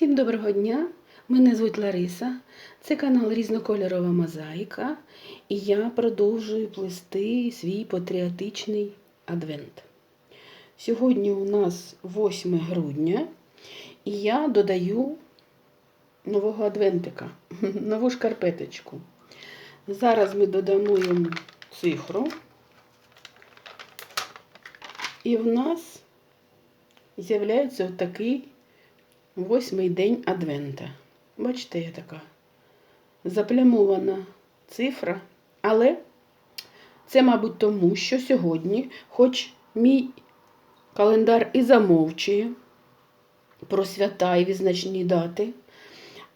Всім доброго дня! Мене звуть Лариса. Це канал Різнокольорова Мозаїка, і я продовжую плести свій патріотичний адвент. Сьогодні у нас 8 грудня, і я додаю нового адвентика, нову шкарпеточку. Зараз ми додамо йому цифру, і в нас з'являється отакий восьмий день Адвента. Бачите, я така заплямована цифра. Але це, мабуть, тому, що сьогодні, хоч мій календар і замовчує про свята і відзначні дати,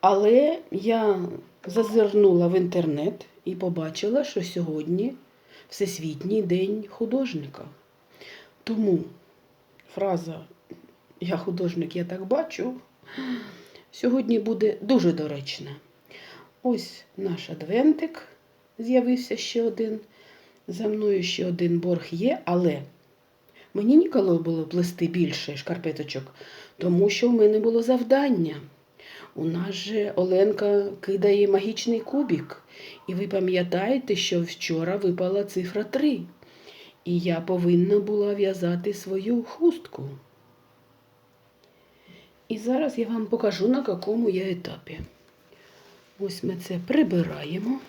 але я зазирнула в інтернет і побачила, що сьогодні Всесвітній день художника. Тому фраза я художник, я так бачу, сьогодні буде дуже доречна. Ось наш адвентик з'явився ще один. За мною ще один борг є, але мені ніколи було плести більше шкарпеточок, тому що в мене було завдання. У нас же Оленка кидає магічний кубик. І ви пам'ятаєте, що вчора випала цифра 3. І я повинна була в'язати свою хустку. І зараз я вам покажу, на якому я етапі. Ось ми це прибираємо.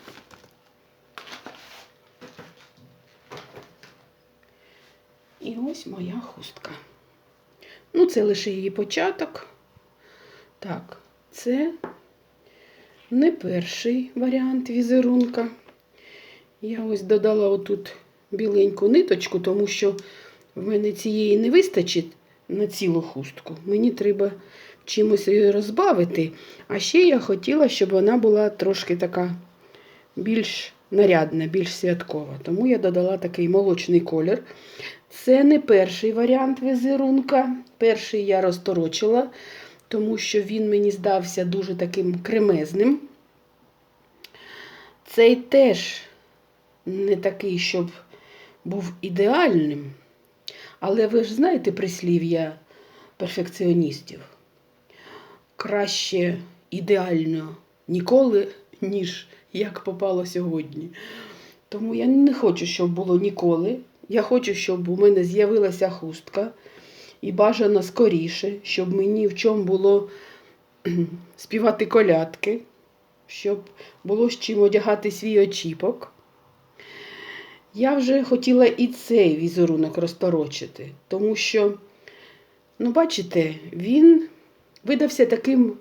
І ось моя хустка. Ну, це лише її початок. Так, це не перший варіант візерунка. Я ось додала отут біленьку ниточку, тому що в мене цієї не вистачить на цілу хустку. Мені треба чимось її розбавити. А ще я хотіла, щоб вона була трошки така більш нарядна, більш святкова. Тому я додала такий молочний колір. Це не перший варіант візерунка. Перший я розторочила, тому що він мені здався дуже таким кремезним. Цей теж не такий, щоб був ідеальним. Але ви ж знаєте прислів'я перфекціоністів. Краще ідеально ніколи, ніж як попало сьогодні. Тому я не хочу, щоб було ніколи. Я хочу, щоб у мене з'явилася хустка і бажано скоріше, щоб мені в чому було співати колядки, щоб було з чим одягати свій очіпок. Я вже хотіла і цей візерунок розторочити, тому що, ну, бачите, він видався таким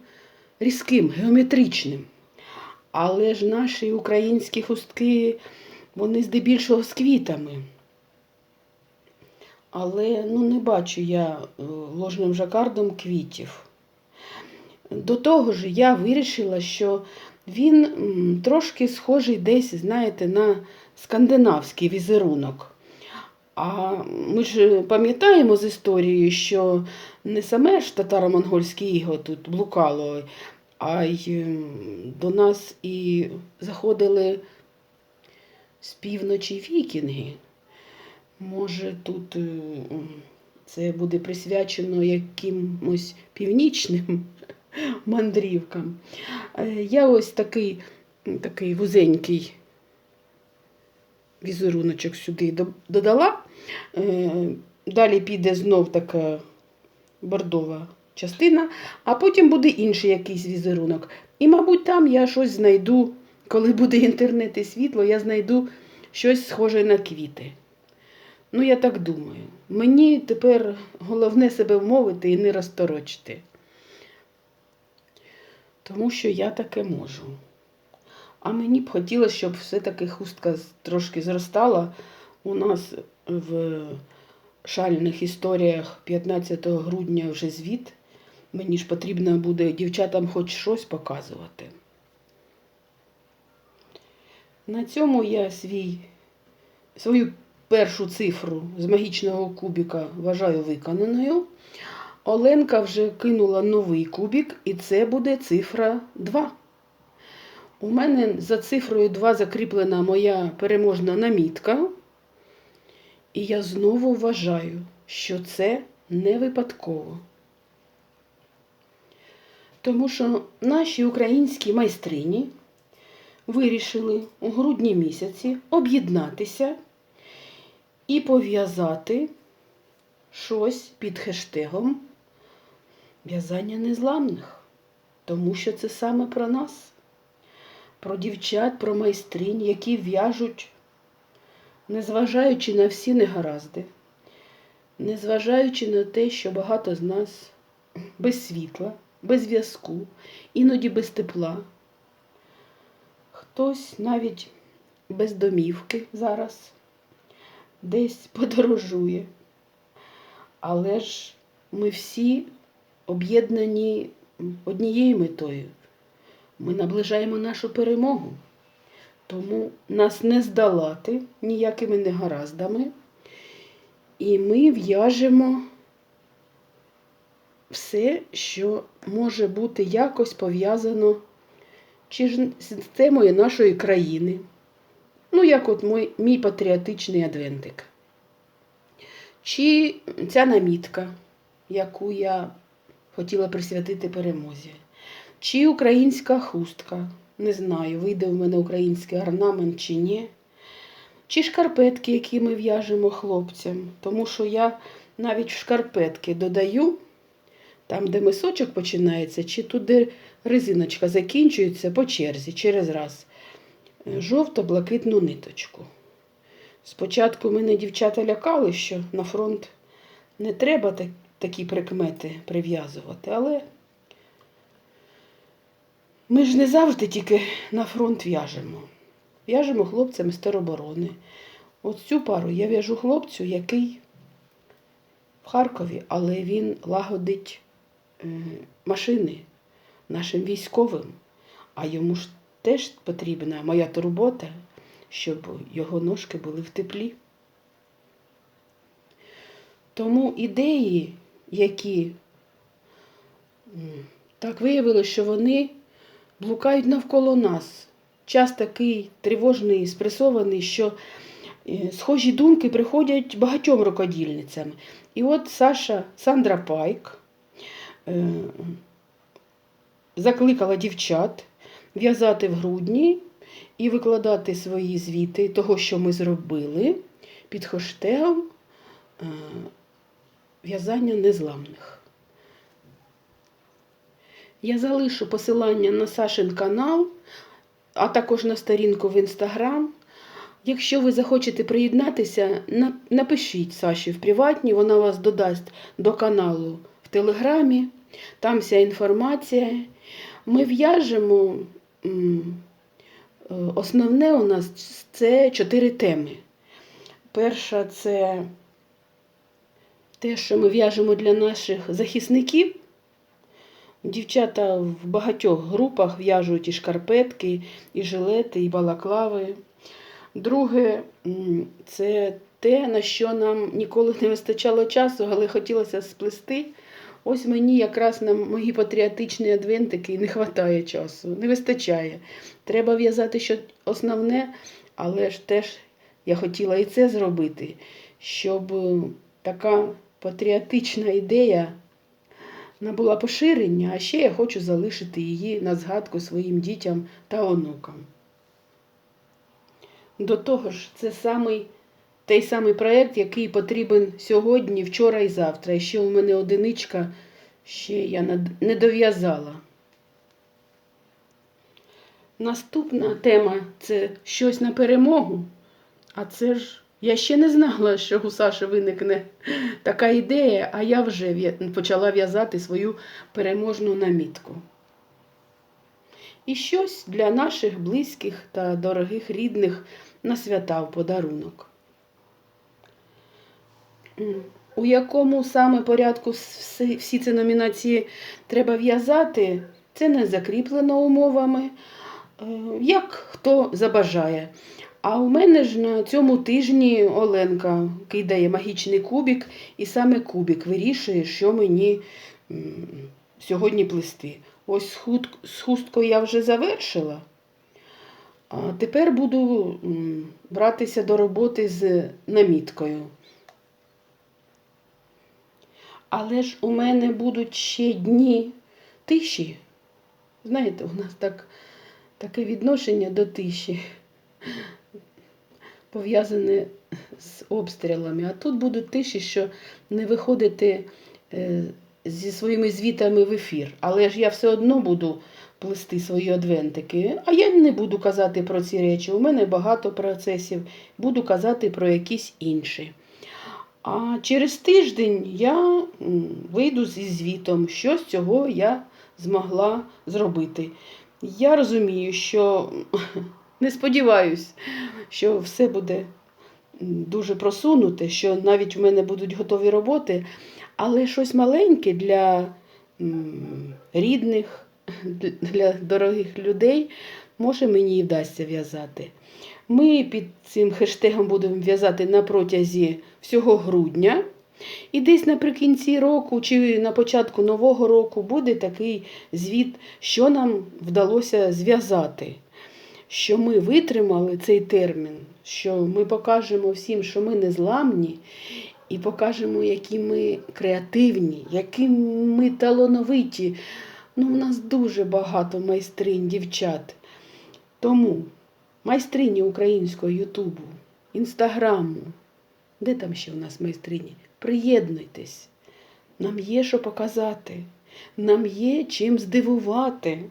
різким, геометричним. Але ж наші українські хустки, вони здебільшого з квітами. Але ну, не бачу я е, ложним жакардом квітів. До того ж, я вирішила, що він трошки схожий десь, знаєте, на скандинавський візерунок. А ми ж пам'ятаємо з історії, що не саме ж татаро-монгольське іго тут блукало, а й до нас і заходили з півночі вікінги. Може, тут е, це буде присвячено якимось північним мандрівкам. Е, Я ось такий, такий вузенький візеруночок сюди додала. Е, Далі піде знов така бордова частина, а потім буде інший якийсь візерунок. І, мабуть, там я щось знайду, коли буде інтернет і світло, я знайду щось схоже на квіти. Ну, я так думаю. Мені тепер головне себе вмовити і не розторочити. Тому що я таке можу. А мені б хотілося, щоб все-таки хустка трошки зростала. У нас в шальних історіях 15 грудня вже звіт. Мені ж потрібно буде дівчатам хоч щось показувати. На цьому я свій, свою першу цифру з магічного кубіка вважаю виконаною. Оленка вже кинула новий кубік, і це буде цифра 2. У мене за цифрою 2 закріплена моя переможна намітка. І я знову вважаю, що це не випадково. Тому що наші українські майстрині вирішили у грудні місяці об'єднатися і пов'язати щось під хештегом в'язання незламних. Тому що це саме про нас, про дівчат, про майстринь, які в'яжуть, незважаючи на всі негаразди, незважаючи на те, що багато з нас без світла, без зв'язку, іноді без тепла. Хтось навіть без домівки зараз десь подорожує. Але ж ми всі об'єднані однією метою. Ми наближаємо нашу перемогу. Тому нас не здолати ніякими негараздами. І ми в'яжемо все, що може бути якось пов'язано чи з темою нашої країни. Ну, як от мій, мій патріотичний адвентик. Чи ця намітка, яку я хотіла присвятити перемозі. Чи українська хустка, не знаю, вийде в мене український орнамент чи ні. Чи шкарпетки, які ми в'яжемо хлопцям. Тому що я навіть в шкарпетки додаю, там, де мисочок починається, чи туди резиночка закінчується по черзі, через раз. Жовто-блакитну ниточку. Спочатку мене дівчата лякали, що на фронт не треба так, такі прикмети прив'язувати, але ми ж не завжди тільки на фронт в'яжемо. В'яжемо хлопцям з тероборони. От цю пару я в'яжу хлопцю, який в Харкові, але він лагодить е, машини нашим військовим, а йому ж теж потрібна моя турбота, щоб його ножки були в теплі. Тому ідеї, які так виявилося, що вони блукають навколо нас. Час такий тривожний, спресований, що е, схожі думки приходять багатьом рукодільницям. І от Саша Сандра Пайк е, закликала дівчат в'язати в грудні і викладати свої звіти того, що ми зробили, під хештегом е, в'язання незламних. Я залишу посилання на Сашин канал, а також на сторінку в інстаграм. Якщо ви захочете приєднатися, напишіть Саші в приватні, вона вас додасть до каналу в Телеграмі. Там вся інформація. Ми в'яжемо. е, Основне у нас це чотири теми. Перша це те, що ми в'яжемо для наших захисників. Дівчата в багатьох групах в'яжуть і шкарпетки, і жилети, і балаклави. Друге, це те, на що нам ніколи не вистачало часу, але хотілося сплести. Ось мені якраз на мої патріотичні адвентики не вистачає часу, не вистачає. Треба в'язати що основне, але ж теж я хотіла і це зробити, щоб така патріотична ідея набула поширення, а ще я хочу залишити її на згадку своїм дітям та онукам. До того ж, це самий, той самий проєкт, який потрібен сьогодні, вчора і завтра. І ще у мене одиничка, ще я не дов'язала. Наступна тема це щось на перемогу. А це ж я ще не знала, що у Саші виникне така ідея, а я вже почала в'язати свою переможну намітку. І щось для наших близьких та дорогих рідних на свята в подарунок. У якому саме порядку всі, ці номінації треба в'язати, це не закріплено умовами, е, як хто забажає. А у мене ж на цьому тижні Оленка кидає магічний кубик, і саме кубик вирішує, що мені сьогодні плести. Ось з хусткою я вже завершила. А тепер буду братися до роботи з наміткою. Але ж у мене будуть ще дні тиші, Знаєте, у нас так, таке відношення до тиші пов'язане з обстрілами. А тут будуть тиші, що не виходити е, зі своїми звітами в ефір. Але ж я все одно буду плести свої адвентики. А я не буду казати про ці речі. У мене багато процесів. Буду казати про якісь інші. А через тиждень я вийду зі звітом, що з цього я змогла зробити. Я розумію, що не сподіваюсь, що все буде дуже просунуте, що навіть в мене будуть готові роботи, але щось маленьке для рідних, для дорогих людей, може мені і вдасться в'язати. Ми під цим хештегом будемо в'язати на протязі всього грудня. І десь наприкінці року чи на початку нового року буде такий звіт, що нам вдалося зв'язати. Що ми витримали цей термін, що ми покажемо всім, що ми не зламні, і покажемо, які ми креативні, які ми талановиті. Ну, у нас дуже багато майстринь, дівчат. Тому майстрині українського Ютубу, Інстаграму. Де там ще у нас майстрині? Приєднуйтесь. Нам є що показати. Нам є чим здивувати.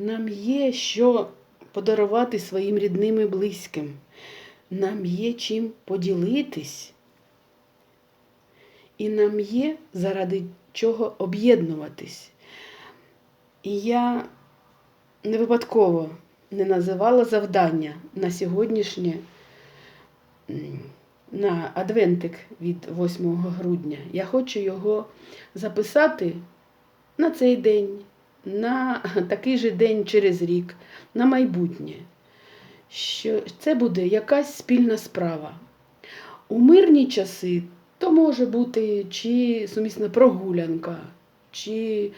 Нам є що подарувати своїм рідним і близьким. Нам є чим поділитись. І нам є заради чого об'єднуватись. І я не випадково не називала завдання на сьогоднішнє на адвентик від 8 грудня. Я хочу його записати на цей день, на такий же день через рік, на майбутнє. Що це буде якась спільна справа. У мирні часи то може бути чи сумісна прогулянка, чи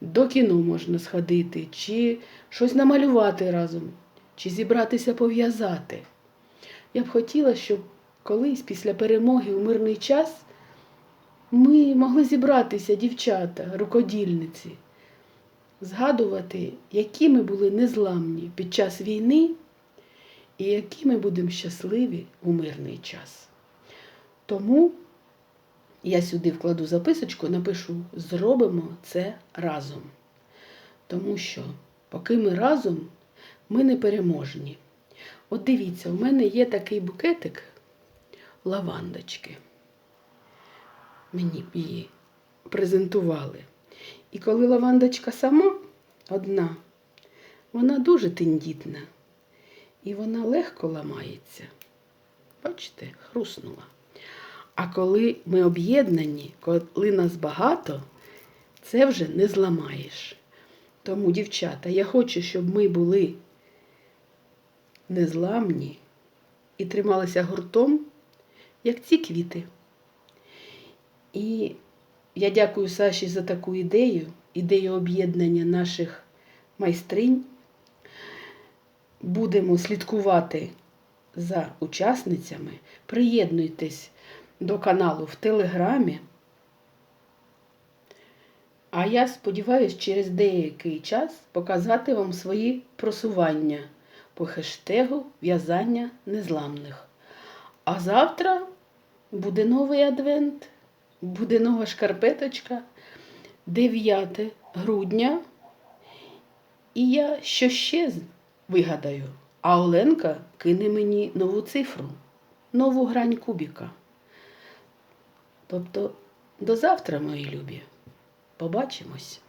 до кіно можна сходити, чи щось намалювати разом, чи зібратися пов'язати. Я б хотіла, щоб колись після перемоги у мирний час ми могли зібратися, дівчата, рукодільниці, згадувати, які ми були незламні під час війни і які ми будемо щасливі у мирний час. Тому я сюди вкладу записочку, напишу зробимо це разом. Тому що, поки ми разом, ми не переможні. От дивіться, у мене є такий букетик лавандочки. Мені її презентували. І коли лавандочка сама одна, вона дуже тендітна. І вона легко ламається. Бачите, хруснула. А коли ми об'єднані, коли нас багато, це вже не зламаєш. Тому, дівчата, я хочу, щоб ми були незламні і трималися гуртом, як ці квіти. І я дякую Саші за таку ідею, ідею об'єднання наших майстринь. Будемо слідкувати за учасницями. Приєднуйтесь до каналу в Телеграмі. А я сподіваюся, через деякий час показати вам свої просування по хештегу в'язання незламних. А завтра буде новий адвент, буде нова шкарпеточка 9 грудня. І я що ще вигадаю, а Оленка кине мені нову цифру, нову грань кубіка. Тобто до завтра, мої любі. Побачимось.